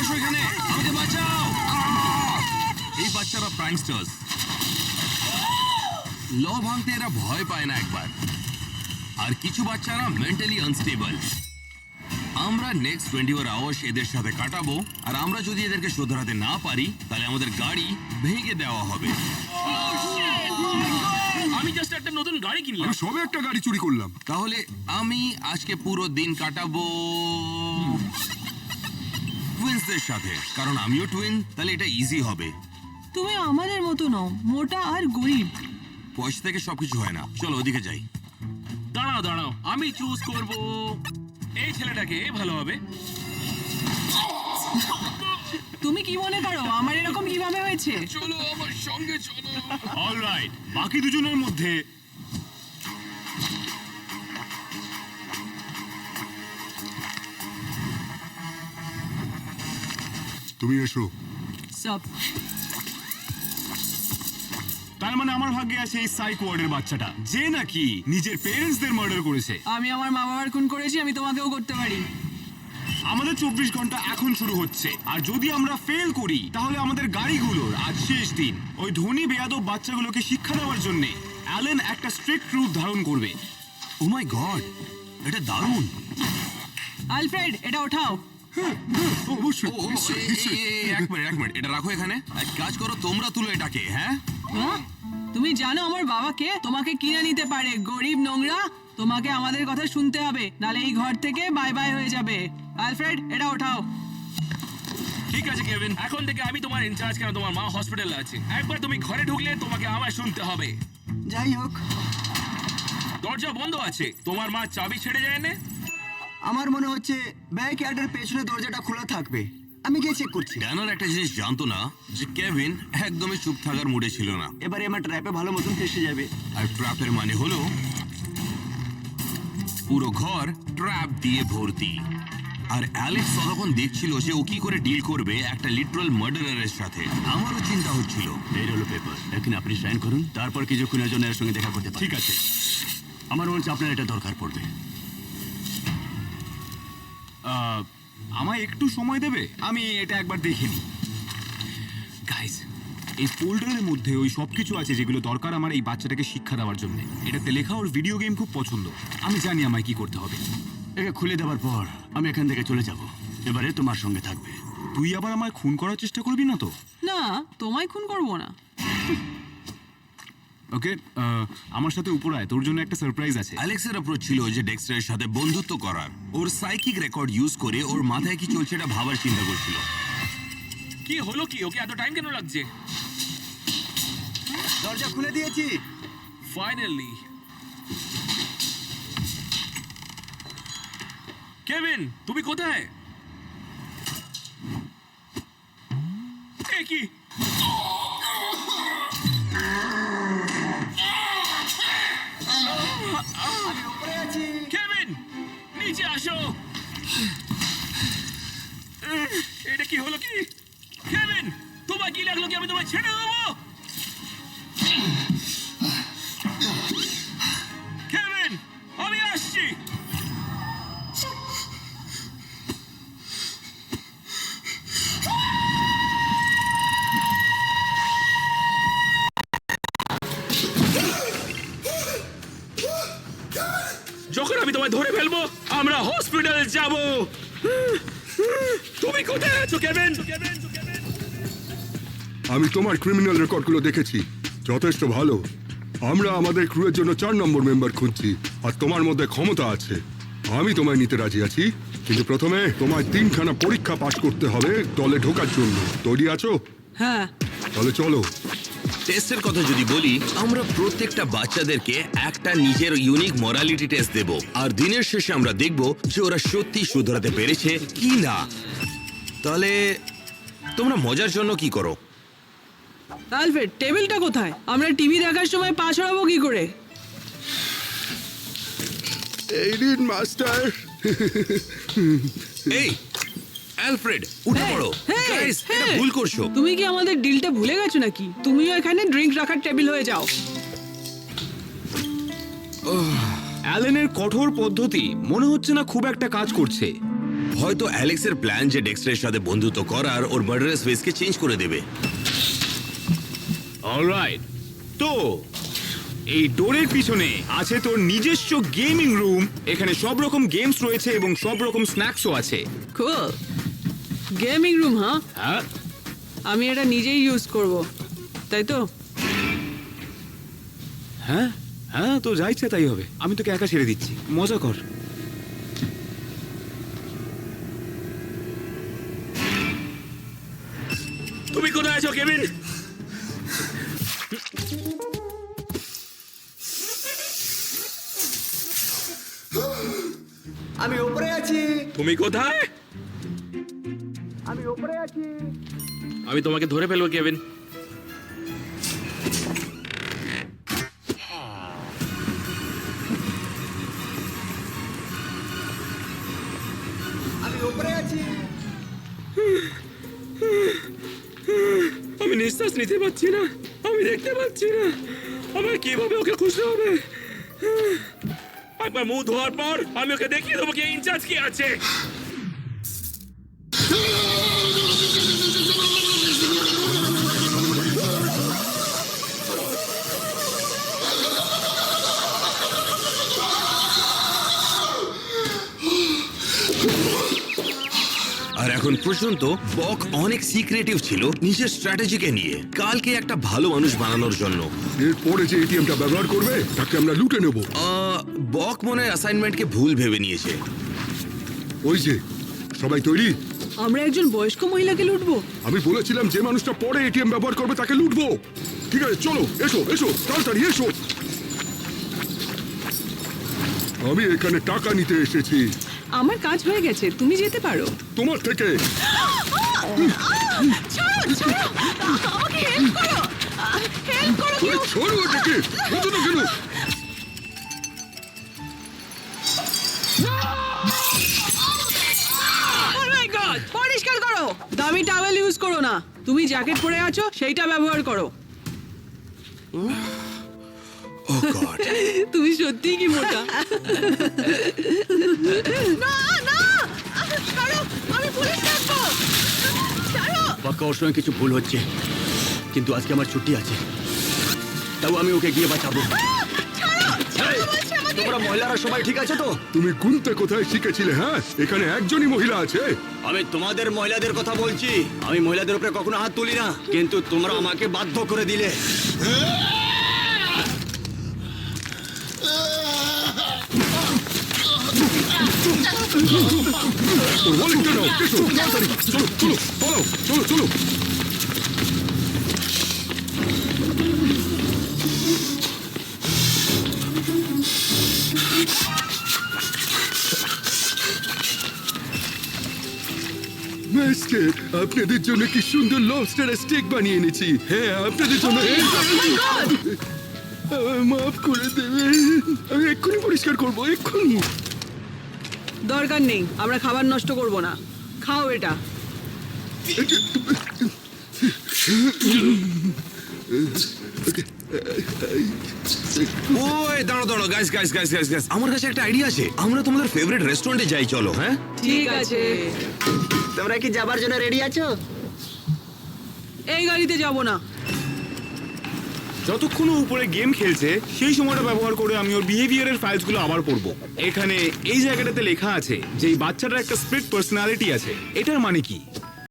আসো এখানে আমাকে বাঁচাও। এই বাচ্চারা প্র্যাঙ্কস্টার্স ল ভাঙতে এরা ভয় পায় না একবার। আর কিছু বাচ্চারা মেন্টালি আনস্টেবল আমরা নেক্সট টোয়েন্টি ফোর আওয়ার্স এদের সাথে কাটাবো। আর আমরা যদি এদেরকে শোধরাতে না পারি তাহলে আমাদের গাড়ি ভেঙে দেওয়া হবে। আমি জাস্ট একটা নতুন গাড়ি কিনলাম। আমি সবে একটা গাড়ি চুরি করলাম। তাহলে আমি আজকে পুরো দিন কাটাবো। টুইন্সদের সাথে। কারণ আমিও টুইন তাহলে এটা ইজি হবে। তুমি আমাদের মতো নও মোটা আর গরিব। পয়সা থেকে সবকিছু হয় না। চলো ওদিকে যাই। দাঁড়াও দাঁড়াও আমি চুজ করব। এই ছেলেটাকে ভালো হবে। তুমি কি মনে করো আমার এরকম কীভাবে হয়েছে? চলো আমার সঙ্গে চলো। অলরাইট বাকি দুজনের মধ্যে তুমি এসো। সব তার মানে আমার ভাগ্যে আছে এই সাইক ওয়ার্ডের বাচ্চাটা যে নাকি নিজের পেরেন্টসদের মার্ডার করেছে। আমি আমার মা বাবার খুন করেছি আমি তোমাকেও করতে পারি। আমাদের চব্বিশ ঘণ্টা এখন শুরু হচ্ছে আর যদি আমরা ফেল করি তাহলে আমাদের গাড়িগুলোর আজ শেষ দিন। ওই ধনী বেয়াদব বাচ্চাগুলোকে শিক্ষা দেওয়ার জন্য অ্যালেন একটা স্ট্রিক্ট রূপ ধারণ করবে। ও মাই গড এটা দারুণ। আলফ্রেড এটা ওঠাও। অবশ্যই ও, ও, নিশ্চয়ই, এ- নিশ্চয়ই। এ- এ- এক মিনিট এক মিনিট। এটা রাখো এখানে। এক কাজ করো তোমরা তুলো এটাকে হ্যাঁ? হ্যাঁ? তুমি জানো আমার বাবাকে তোমাকে কিনে নিতে পারে। গরিব নোংরা তোমাকে আমাদের কথা শুনতে হবে। নালে এই ঘর থেকে বাই বাই হয়ে যাবে। আলফ্রেড এটা ওঠাও। ঠিক আছে কেভিন। এখন থেকে আমি তোমার ইনচার্জ কেন? তোমার মা হসপিটালে আছে। একবার তুমি ঘরে ঢুকলে তোমাকে আমায় শুনতে হবে। যাই হোক। দরজা বন্ধ আছে। তোমার মা চাবি ছেড়ে যায় না। আমার মনে হচ্ছে ব্যাক ইয়ার্ডের পেছনে দরজাটা খোলা থাকবে। আমি গিয়ে চেক করছি। ড্যানার একটা জিনিস জানতো না যে কেভিন একদমই চুপ থাকার মুডে ছিল না। এবারে আমার ট্র্যাপে ভালো মতন ফেসে যাবে। আর ট্র্যাপের মানে হলো পুরো ঘর ট্র্যাপ দিয়ে ভর্তি। আর অ্যালেক্স ততক্ষণ দেখছিল যে ও কি করে ডিল করবে একটা লিটারাল মার্ডারারের সাথে। আমারও চিন্তা হচ্ছিল। এই হলো পেপার এখানে আপনি সাইন করুন তারপর কিছুক্ষণের জন্য এর সঙ্গে দেখা করতে পারেন। ঠিক আছে। আমার মনে হচ্ছে আপনার এটা দরকার পড়বে। আমায় একটু সময় দেবে? আমি এটা একবার দেখে নিই। গাইস এই ফোল্ডারের মধ্যে ওই সব কিছু আছে যেগুলো দরকার আমার এই বাচ্চাটাকে শিক্ষা দেওয়ার জন্য। এটাতে লেখা ওর ভিডিও গেম খুব পছন্দ। আমি জানি আমায় কি করতে হবে। একে খুলে দেওয়ার পর আমি এখান থেকে চলে যাব। এবারে তোমার সঙ্গে থাকবে। তুই আবার আমায় খুন করার চেষ্টা করবি না তো? না, তোমায় খুন করব না। ওকে আমার সাথে উপর আয় তোর জন্য একটা সারপ্রাইজ আছে। অ্যালেক্সের অ্যাপ্রোচ ছিল যে ডেক্সটারের সাথে বন্ধুত্ব করার। ওর সাইকিক রেকর্ড ইউজ করে ওর মাথায় কি চলছে এটা ভাবার চিন্তা করছিল। কি হলো কি? ওকে এত টাইম কেন লাগছে? দরজা খুলে দিয়েছি। ফাইনালি কেভিন তুমি কোথায়? কি? যখন আমি তোমায় ধরে ফেলব আমরা হসপিটালে যাব। তুমি কোথায় আছো কেভিন আমি তোমার ক্রিমিনাল রেকর্ডগুলো দেখেছি। যথেষ্ট ভালো। আমরা আমাদের ক্রুয়ের জন্য চার নম্বর মেম্বার খুঁজছি আর তোমার মধ্যে ক্ষমতা আছে। আমি তোমায় নিতে রাজি আছি কিন্তু প্রথমে তোমায় তিনখানা পরীক্ষা পাশ করতে হবে দলে ঢোকার জন্য। তৈরি আছো? হ্যাঁ। তাহলে চলো। টেস্টের কথা যদি বলি আমরা প্রত্যেকটা বাচ্চাদেরকে একটা নিজের ইউনিক মরালিটি টেস্ট দেব। আর দিনের শেষে আমরা দেখব যে ওরা সত্যি শুধরাতে পেরেছে কি না। তাহলে তোমরা মজার জন্য কি করো? আলফ্রেড টেবিলটা কোথায়? আমরা টিভি দেখার সময় পা ছড়াবো কি করে? এই মাস্টার। এই অ্যালফ্রেড উঠে পড়ো। hey, Guys, এটা hey! ভুল করছ। তুমি কি আমাদের ডিলটা ভুলে গেছো নাকি? তুমিও এখানে ড্রিঙ্ক রাখার টেবিল হয়ে যাও। অ্যালেনের কঠোর পদ্ধতি মনে হচ্ছে না খুব একটা কাজ করছে। হয়তো অ্যালেক্সের প্ল্যান যে ডেক্সটারের সাথে বন্ধুত্ব করার ওর মার্ডারাস ফেসকে চেঞ্জ করে দেবে। অলরাইট তো এই ডোরের পিছনে আছে তোর নিজস্ব গেমিং রুম এখানে সব রকম গেমস রয়েছে এবং সব রকম স্ন্যাক্সও আছে। কুল গেমিং রুম হ্যাঁ? হ্যাঁ। আমি এটা নিজেই ইউজ করব তাই তো? হ্যাঁ হ্যাঁ তো যা ইচ্ছা তাই হবে। আমি তোকে একা ছেড়ে দিচ্ছি। মজা কর। তুমি কোথায় আছো কেবিন আমি উপরে আছি। তুমি কোথায়? আমি তোমাকে ধরে ফেলব কেবিন আমি উপরে আছি। আমি নিঃশ্বাস নিতে পারছি না। আমি দেখতে পাচ্ছি না। আমার কীভাবে ওকে খুশি হবে? একবার মুখ ধোয়ার পর আমি ওকে দেখিয়ে দেবো কি ইনচার্জ কি আছে। আর এখন পর্যন্ত বক অনেক সিক্রেটিভ ছিল নিজের স্ট্র্যাটেজিকে নিয়ে। কালকে একটা ভালো মানুষ বানানোর জন্য। এরপরে যে এটিএমটা ব্যবহার করবে তাকে আমরা লুটে নেব। আহ, বক মনে হয় অ্যাসাইনমেন্টকে ভুল ভেবে নিয়েছে। ওই যে সবাই তৈরি? আমরা একজন বয়স্ক মহিলাকে লুটবো? আমি বলেছিলাম যে মানুষটা পরে এটিএম ব্যবহার করবে তাকে লুটবো। ঠিক আছে চলো এসো এসো তাড়াতাড়ি এসো। আমি এখানে টাকা নিতে এসেছি। আমার কাজ হয়ে গেছে তুমি যেতে পারো। তোমার থেকে। আমাকে হেল্প করো। হেল্প করো ওরে না। তুমি জ্যাকেট পরে আছো সেইটা ব্যবহার করো। ও গড তুমি সত্যিই কি মোটা? না না! ছাড়ো আমি পুলিশ ডাকবো। ছাড়ো! পাক্কা ওর সঙ্গে কিছু ভুল হচ্ছে। কিন্তু আজকে আমার ছুটি আছে। তাও আমি ওকে গিয়ে বাঁচাবো। তোমরা মহিলারা সবাই ঠিক আছে তো? তুমি গুনতে কোথায় শিখেছিলে হ্যাঁ? এখানে একজনই মহিলা আছে। আমি তোমাদের মহিলাদের কথা বলছি। আমি মহিলাদের উপরে কখনো হাত তুলি না। কিন্তু তোমরা আমাকে বাধ্য করে দিলে। চলো চলো চলো চলো। মাস্টার আপনাদের জন্য কি সুন্দর লবস্টার স্টেক বানিয়ে এনেছি। হ্যাঁ আপনাদের জন্য। আমায় মাফ করে দেবেন। আমি এক্ষুনি পরিষ্কার করব এক্ষুনি। দরকার নেই আমরা খাবার নষ্ট করব না। খাও এটা। ওই দাঁড়ো দাঁড়ো guys guys guys guys guys আমার কাছে একটা আইডিয়া আছে। আমরা তোমাদের ফেভারিট রেস্টুরেন্টে যাই চলো হ্যাঁ? ঠিক আছে। তোমরা কি যাবার জন্য রেডি আছো? এই গাড়িতে যাব না। যতক্ষণ ও উপরে গেম খেলছে সেই সময়টা ব্যবহার করে আমি ওর বিহেভিয়ারের ফাইলসগুলো আবার পড়ব। এখানে এই জায়গাটাতে লেখা আছে যে এই বাচ্চাটার একটা স্প্লিট পার্সোনালিটি আছে। এটার মানে কি?